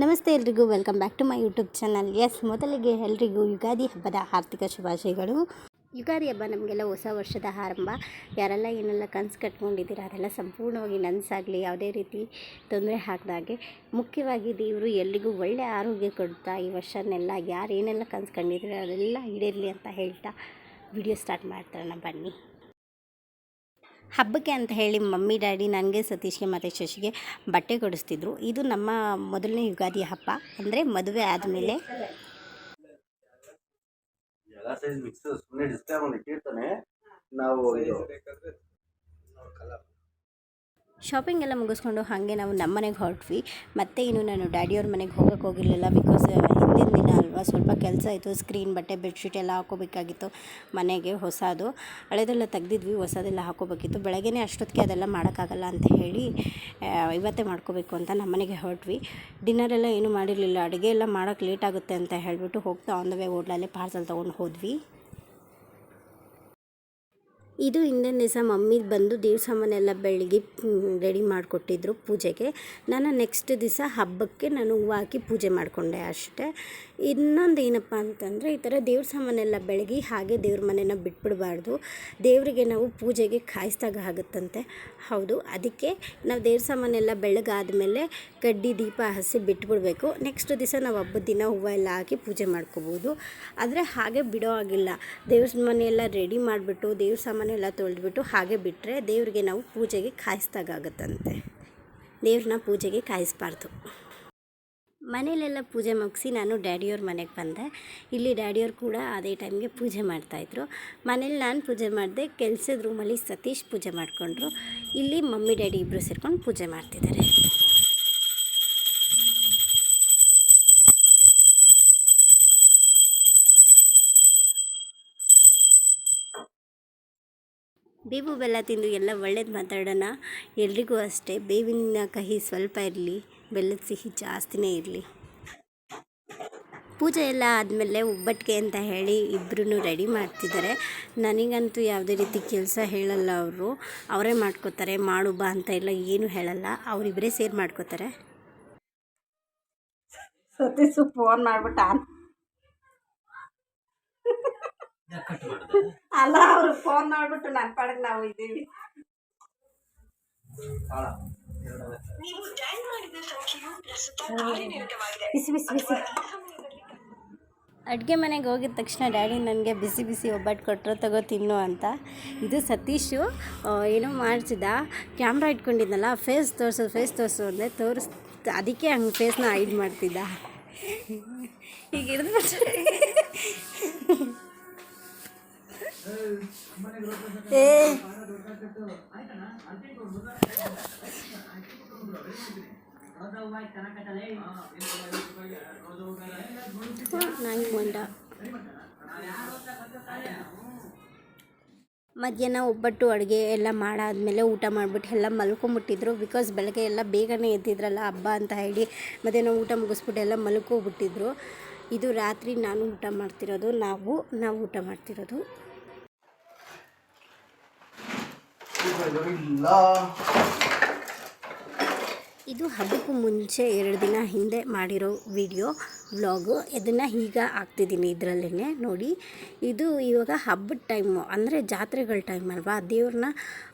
ನಮಸ್ತೆ ಎಲ್ರಿಗೂ welcome back to my YouTube channel S ಮೊದಲಿಗೆ ಎಲ್ರಿಗೂ ಯುಗಾದಿ ಹಬ್ಬದ ಆರ್ಥಿಕ ಶುಭಾಶಯಗಳು. ಯುಗಾದಿ ಹಬ್ಬ ನಮಗೆಲ್ಲ ಹೊಸ ವರ್ಷದ ಆರಂಭ. ಯಾರೆಲ್ಲ ಏನೆಲ್ಲ ಕನಸು ಕಟ್ಕೊಂಡಿದ್ದೀರ, ಅದೆಲ್ಲ ಸಂಪೂರ್ಣವಾಗಿ ನನಸಾಗಲಿ, ಯಾವುದೇ ರೀತಿ ತೊಂದರೆ ಆಗದಾಗೆ. ಮುಖ್ಯವಾಗಿ ದೇವರು ಎಲ್ರಿಗೂ ಒಳ್ಳೆಯ ಆರೋಗ್ಯ ಕೊಡ್ತಾ ಈ ವರ್ಷನೆಲ್ಲ ಯಾರು ಏನೆಲ್ಲ ಕನಸು ಕಂಡಿದ್ದೀರ ಅದೆಲ್ಲ ಈಡೇರಲಿ ಅಂತ ಹೇಳ್ತಾ ವಿಡಿಯೋ ಸ್ಟಾರ್ಟ್ ಮಾಡ್ತಾರಣ ಬನ್ನಿ. ಹಬ್ಬಕ್ಕೆ ಅಂತ ಹೇಳಿ ಮಮ್ಮಿ, ಡ್ಯಾಡಿ ನನಗೆ ಸತೀಶ್ಗೆ ಮತ್ತು ಶಶಿಗೆ ಬಟ್ಟೆ ಕೊಡಿಸ್ತಿದ್ರು. ಇದು ನಮ್ಮ ಮೊದಲನೇ ಯುಗಾದಿ ಹಬ್ಬ. ಅಂದರೆ ಮದುವೆ ಆದಮೇಲೆ. ನಾವು ಶಾಪಿಂಗ್ ಎಲ್ಲ ಮುಗಿಸ್ಕೊಂಡು ಹಾಗೆ ನಾವು ನಮ್ಮ ಮನೆಗೆ ಹೊರಟ್ವಿ. ಮತ್ತೆ ಇನ್ನು ನಾನು ಡ್ಯಾಡಿಯವ್ರ ಮನೆಗೆ ಹೋಗೋಕೆ ಹೋಗಿರಲಿಲ್ಲ ಬಿಕಾಸ್ ಹಿಂದಿನ ದಿನ ಅಲ್ವಾ ಸ್ವಲ್ಪ ಕೆಲಸ ಇತ್ತು. ಸ್ಕ್ರೀನ್ ಬಟ್ಟೆ ಬೆಡ್ಶೀಟ್ ಎಲ್ಲ ಹಾಕೋಬೇಕಾಗಿತ್ತು ಮನೆಗೆ ಹೊಸದು. ಹಳೆದೆಲ್ಲ ತೆಗ್ದಿದ್ವಿ, ಹೊಸದೆಲ್ಲ ಹಾಕೋಬೇಕಿತ್ತು. ಬೆಳಗ್ಗೆನೇ ಅಷ್ಟೊತ್ತಿಗೆ ಅದೆಲ್ಲ ಮಾಡೋಕ್ಕಾಗಲ್ಲ ಅಂತ ಹೇಳಿ ಇವತ್ತೇ ಮಾಡ್ಕೋಬೇಕು ಅಂತ ನಮ್ಮ ಮನೆಗೆ ಹೊರಟ್ವಿ. ಡಿನ್ನರ್ ಎಲ್ಲ ಏನೂ ಮಾಡಿರಲಿಲ್ಲ. ಅಡುಗೆ ಎಲ್ಲ ಮಾಡೋಕ್ಕೆ ಲೇಟ್ ಆಗುತ್ತೆ ಅಂತ ಹೇಳಿಬಿಟ್ಟು ಹೋಗ್ತಾ ಆನ್ ದ ವೇ ಹೋಟ್ಲಲ್ಲೇ ಪಾರ್ಸಲ್ ತೊಗೊಂಡು ಹೋದ್ವಿ. ಇದು ಹಿಂದಿನ ದಿವಸ ಮಮ್ಮಿ ಬಂದು ದೇವ್ರ ಸಾಮಾನೆಲ್ಲ ಬೆಳಗ್ಗೆ ರೆಡಿ ಮಾಡಿಕೊಟ್ಟಿದ್ರು ಪೂಜೆಗೆ. ನಾನು ನೆಕ್ಸ್ಟ್ ದಿವಸ ಹಬ್ಬಕ್ಕೆ ನಾನು ಹೂವು ಹಾಕಿ ಪೂಜೆ ಮಾಡಿಕೊಂಡೆ ಅಷ್ಟೇ. ಇನ್ನೊಂದು ಏನಪ್ಪ ಅಂತಂದರೆ ಈ ಥರ ದೇವ್ರ ಸಾಮಾನೆಲ್ಲ ಬೆಳಗ್ಗೆ ಹಾಗೆ ದೇವ್ರ ಮನೆನ ಬಿಟ್ಬಿಡಬಾರ್ದು. ದೇವರಿಗೆ ನಾವು ಪೂಜೆಗೆ ಕಾಯಿಸ್ದಾಗ ಆಗುತ್ತಂತೆ. ಹೌದು, ಅದಕ್ಕೆ ನಾವು ದೇವ್ರ ಸಾಮಾನೆಲ್ಲ ಬೆಳಗಾದ್ಮೇಲೆ ಕಡ್ಡಿ ದೀಪ ಹಸಿ ಬಿಟ್ಬಿಡ್ಬೇಕು. ನೆಕ್ಸ್ಟ್ ದಿವಸ ನಾವು ಹಬ್ಬದ ದಿನ ಹೂವು ಎಲ್ಲ ಹಾಕಿ ಪೂಜೆ ಮಾಡ್ಕೋಬೋದು. ಆದರೆ ಹಾಗೆ ಬಿಡೋ ಆಗಿಲ್ಲ ದೇವ್ರ ಮನೆಯೆಲ್ಲ ರೆಡಿ ಮಾಡಿಬಿಟ್ಟು ದೇವ್ರ ಸಾಮಾನೆಲ್ಲ ತೊಳೆದ್ಬಿಟ್ಟು ಹಾಗೆ ಬಿಟ್ಟರೆ ದೇವ್ರಿಗೆ ನಾವು ಪೂಜೆಗೆ ಕಾಯಿಸ್ದಾಗತ್ತಂತೆ ದೇವ್ರನ್ನ ಪೂಜೆಗೆ ಕಾಯಿಸ್ಬಾರ್ದು. ಮನೇಲೆಲ್ಲ ಪೂಜೆ ಮುಗಿಸಿ ನಾನು ಡ್ಯಾಡಿಯವ್ರ ಮನೆಗೆ ಬಂದೆ. ಇಲ್ಲಿ ಡ್ಯಾಡಿಯವ್ರು ಕೂಡ ಅದೇ ಟೈಮ್ಗೆ ಪೂಜೆ ಮಾಡ್ತಾಯಿದ್ರು ಮನೇಲಿ ನಾನು ಪೂಜೆ ಮಾಡಿದೆ, ಕೆಲಸದ ರೂಮಲ್ಲಿ ಸತೀಶ್ ಪೂಜೆ ಮಾಡಿಕೊಂಡ್ರು. ಇಲ್ಲಿ ಮಮ್ಮಿ, ಡ್ಯಾಡಿ ಇಬ್ಬರು ಸೇರ್ಕೊಂಡು ಪೂಜೆ ಮಾಡ್ತಿದ್ದಾರೆ. ಬೇವು ಬೆಲ್ಲ ತಿಂದು ಎಲ್ಲ ಒಳ್ಳೇದು ಮಾತಾಡೋಣ. ಎಲ್ರಿಗೂ ಅಷ್ಟೇ ಬೇವಿನ ಕಹಿ ಸ್ವಲ್ಪ ಇರಲಿ ಬೆಲ್ಲದ ಸಿಹಿ ಜಾಸ್ತಿನೇ ಇರಲಿ. ಪೂಜೆ ಎಲ್ಲ ಆದಮೇಲೆ ಒಬ್ಬಟ್ಟಿಗೆ ಅಂತ ಹೇಳಿ ಇಬ್ಬರೂ ರೆಡಿ ಮಾಡ್ತಿದ್ದಾರೆ. ನನಗಂತೂ ಯಾವುದೇ ರೀತಿ ಕೆಲಸ ಹೇಳಲ್ಲ ಅವರು. ಅವರೇ ಮಾಡ್ಕೋತಾರೆ ಮಾಡು ಬಾ ಅಂತ ಎಲ್ಲ ಏನು ಹೇಳಲ್ಲ. ಅವರಿಬ್ಬರೇ ಸೇರ್ ಮಾಡ್ಕೋತಾರೆ. ಸತೀಶು ಫೋನ್ ಮಾಡ್ಬಿಟ್ಟು ಅಲ್ಲ ಅವರು ಫೋನ್ ಮಾಡ್ಬಿಟ್ಟು ನನ್ನ ಪಾಡಕ್ ನಾವು ಇದ್ದೀವಿ. ಬಿಸಿ ಬಿಸಿ ಬಿಸಿ. ಅಡುಗೆ ಮನೆಗೆ ಹೋಗಿದ ತಕ್ಷಣ ಡ್ಯಾಡಿ ನನಗೆ ಬಿಸಿ ಬಿಸಿ ಒಬ್ಬಟ್ಟು ಕೊಟ್ಟರು ತಗೋ ತಿನ್ನು ಅಂತ. ಇದು ಸತೀಶು ಏನೋ ಮಾಡಿಸಿದ. ಕ್ಯಾಮ್ರಾ ಇಟ್ಕೊಂಡಿದ್ನಲ್ಲ ಫೇಸ್ ತೋರಿಸು ಫೇಸ್ ತೋರಿಸು ಅಂದರೆ ತೋರಿಸ್ ಅದಕ್ಕೆ ಹಂಗೆ ಫೇಸ್ನ ಹೈಡ್ ಮಾಡ್ತಿದ್ದ. ಈಗ ಹಿಡಿದು ನಂಗೆ ಮಂಡ ಮಧ್ಯಾಹ್ನ ಒಬ್ಬಟ್ಟು ಅಡುಗೆ ಎಲ್ಲ ಮಾಡಾದ್ಮೇಲೆ ಊಟ ಮಾಡಿಬಿಟ್ಟು ಎಲ್ಲ ಮಲ್ಕೊಂಬಿಟ್ಟಿದ್ರು. ಬಿಕಾಸ್ ಬೆಳಗ್ಗೆ ಎಲ್ಲ ಬೇಗನೆ ಎದ್ದಿದ್ರಲ್ಲ ಹಬ್ಬ ಅಂತ ಹೇಳಿ ಮಧ್ಯಾಹ್ನ ಊಟ ಮುಗಿಸ್ಬಿಟ್ಟು ಎಲ್ಲ ಮಲ್ಕೋಬಿಟ್ಟಿದ್ರು. ಇದು ರಾತ್ರಿ ನಾನು ಊಟ ಮಾಡ್ತಿರೋದು, ನಾವು ನಾವು ಊಟ ಮಾಡ್ತಿರೋದು. ಇದು ಹಬ್ಬಕ್ಕೂ ಮುಂಚೆ ಎರಡು ದಿನ ಹಿಂದೆ ಮಾಡಿರೋ ವಿಡಿಯೋ, ವ್ಲಾಗು. ಇದನ್ನು ಈಗ ಹಾಕ್ತಿದ್ದೀನಿ ಇದರಲ್ಲೇ ನೋಡಿ. ಇದು ಇವಾಗ ಹಬ್ಬದ ಟೈಮು ಅಂದರೆ ಜಾತ್ರೆಗಳ ಟೈಮ್ ಅಲ್ವಾ? ದೇವ್ರನ್ನ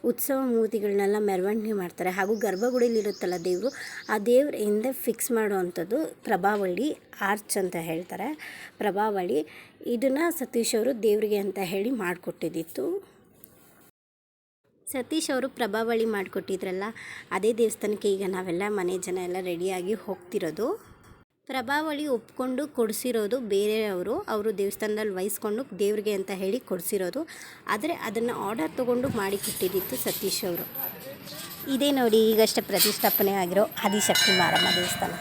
ಉತ್ಸವ ಮೂರ್ತಿಗಳನ್ನೆಲ್ಲ ಮೆರವಣಿಗೆ ಮಾಡ್ತಾರೆ. ಹಾಗೂ ಗರ್ಭಗುಡಿಲಿರುತ್ತಲ್ಲ ದೇವರು, ಆ ದೇವ್ರ ಹಿಂದೆ ಫಿಕ್ಸ್ ಮಾಡುವಂಥದ್ದು ಪ್ರಭಾವಳಿ ಆರ್ಚ್ ಅಂತ ಹೇಳ್ತಾರೆ. ಪ್ರಭಾವಳಿ. ಇದನ್ನು ಸತೀಶ್ ಅವರು ದೇವರಿಗೆ ಅಂತ ಹೇಳಿ ಮಾಡಿಕೊಟ್ಟಿದ್ದಿತ್ತು. ಸತೀಶ್ ಅವರು ಪ್ರಭಾವಳಿ ಮಾಡಿಕೊಟ್ಟಿದ್ರಲ್ಲ, ಅದೇ ದೇವಸ್ಥಾನಕ್ಕೆ ಈಗ ನಾವೆಲ್ಲ ಮನೆ ಜನ ಎಲ್ಲ ರೆಡಿಯಾಗಿ ಹೋಗ್ತಿರೋದು. ಪ್ರಭಾವಳಿ ಒಪ್ಕೊಂಡು ಕೊಡಿಸಿರೋದು ಬೇರೆಯವರು, ಅವರು ದೇವಸ್ಥಾನದಲ್ಲಿ ವಹಿಸ್ಕೊಂಡು ದೇವ್ರಿಗೆ ಅಂತ ಹೇಳಿ ಕೊಡಿಸಿರೋದು. ಆದರೆ ಅದನ್ನು ಆರ್ಡರ್ ತೊಗೊಂಡು ಮಾಡಿ ಕೊಟ್ಟಿದ್ದಿತ್ತು ಸತೀಶ್ ಅವರು. ಇದೇ ನೋಡಿ, ಈಗಷ್ಟೇ ಪ್ರತಿಷ್ಠಾಪನೆ ಆಗಿರೋ ಆದಿಶಕ್ತಿ ಮಾರಮ್ಮ ದೇವಸ್ಥಾನ.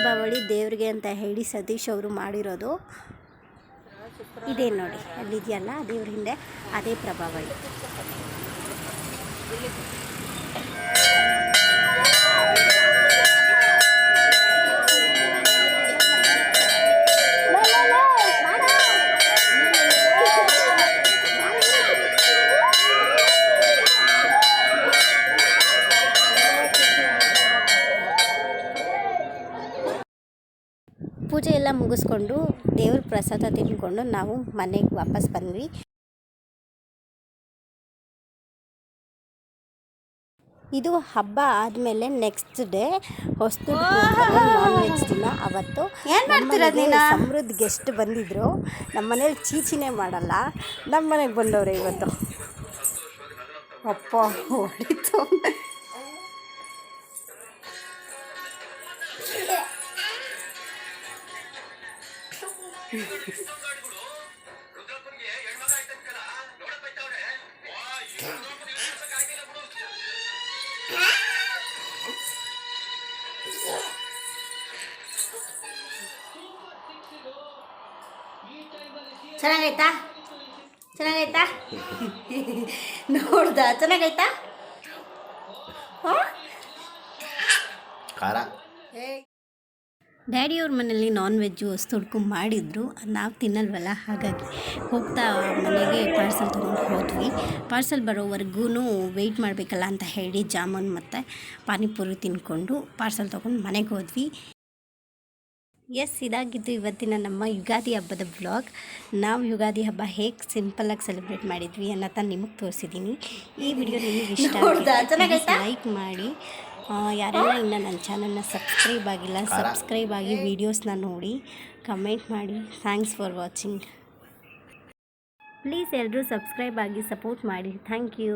ಪ್ರಭಾವಳಿ ದೇವ್ರಿಗೆ ಅಂತ ಹೇಳಿ ಸತೀಶ್ ಅವರು ಮಾಡಿರೋದು. ಇದೇ ನೋಡಿ ಅಲ್ಲಿದೆಯಲ್ಲ ದೇವ್ರ ಹಿಂದೆ ಅದೇ ಪ್ರಭಾವಳಿ. ಪೂಜೆ ಎಲ್ಲ ಮುಗಿಸ್ಕೊಂಡು ದೇವ್ರ ಪ್ರಸಾದ ತಿಂದ್ಕೊಂಡು ನಾವು ಮನೆಗೆ ವಾಪಸ್ ಬಂದ್ವಿ. ಇದು ಹಬ್ಬ ಆದಮೇಲೆ ನೆಕ್ಸ್ಟ್ ಡೇ ಹೊಸ್ತು ನಾನ್ ವೆಜ್ ದಿನ ಅವತ್ತು. ಏನ್ ಮಾಡ್ತೀರ ನಮ್ಮನೆಗೆ ನೀನು? ಸಮೃದ್ಧ ಗೆಸ್ಟ್ ಬಂದಿದ್ರು. ನಮ್ಮ ಮನೇಲಿ ಚೀಚಿನೇ ಮಾಡಲ್ಲ. ನಮ್ಮ ಮನೆಗೆ ಬಂದವ್ರೆ ಇವತ್ತು. ಅಪ್ಪ ಹೊಡಿತು. ಚೆನ್ನಾಗೈತಾ? ಚೆನ್ನಾಗೈತಾ? ನೋಡ್ದ? ಚೆನ್ನಾಗೈತಾ? ಖಾರ. ಡ್ಯಾಡಿಯವ್ರ ಮನೇಲಿ ನಾನ್ ವೆಜ್ಜು ತೊಡ್ಕೊಂಡು ಮಾಡಿದ್ರು. ನಾವು ತಿನ್ನಲ್ವಲ್ಲ ಹಾಗಾಗಿ ಹೋಗ್ತಾ ಮನೆಗೆ ಪಾರ್ಸೆಲ್ ತೊಗೊಂಡು ಹೋದ್ವಿ. ಪಾರ್ಸೆಲ್ ಬರೋವರೆಗೂ ವೆಯ್ಟ್ ಮಾಡಬೇಕಲ್ಲ ಅಂತ ಹೇಳಿ ಜಾಮೂನ್ ಮತ್ತು ಪಾನಿಪುರಿ ತಿನ್ಕೊಂಡು ಪಾರ್ಸೆಲ್ ತೊಗೊಂಡು ಮನೆಗೆ ಹೋದ್ವಿ. ಎಸ್ ಇದಾಗಿದ್ದು ಇವತ್ತಿನ ನಮ್ಮ ಯುಗಾದಿ ಹಬ್ಬದ ಬ್ಲಾಗ್ ನಾವು ಯುಗಾದಿ ಹಬ್ಬ ಹೇಗೆ ಸಿಂಪಲ್ಲಾಗಿ ಸೆಲೆಬ್ರೇಟ್ ಮಾಡಿದ್ವಿ ಅನ್ನೋದನ್ನ ನಿಮಗೆ ತೋರಿಸಿದ್ದೀನಿ ಈ ವಿಡಿಯೋ ನಿಮಗೆ ಇಷ್ಟ? ಲೈಕ್ ಮಾಡಿ. ಯಾರೆಲ್ಲ ಇನ್ನು ನನ್ನ ಚಾನಲ್ನ ಸಬ್ಸ್ಕ್ರೈಬ್ ಆಗಿಲ್ಲ ಸಬ್ಸ್ಕ್ರೈಬ್ ಆಗಿ ವೀಡಿಯೋಸ್ನ ನೋಡಿ ಕಮೆಂಟ್ ಮಾಡಿ. ಥ್ಯಾಂಕ್ಸ್ ಫಾರ್ ವಾಚಿಂಗ್ ಪ್ಲೀಸ್ ಎಲ್ಲರೂ ಸಬ್ಸ್ಕ್ರೈಬ್ ಆಗಿ ಸಪೋರ್ಟ್ ಮಾಡಿ. Thank you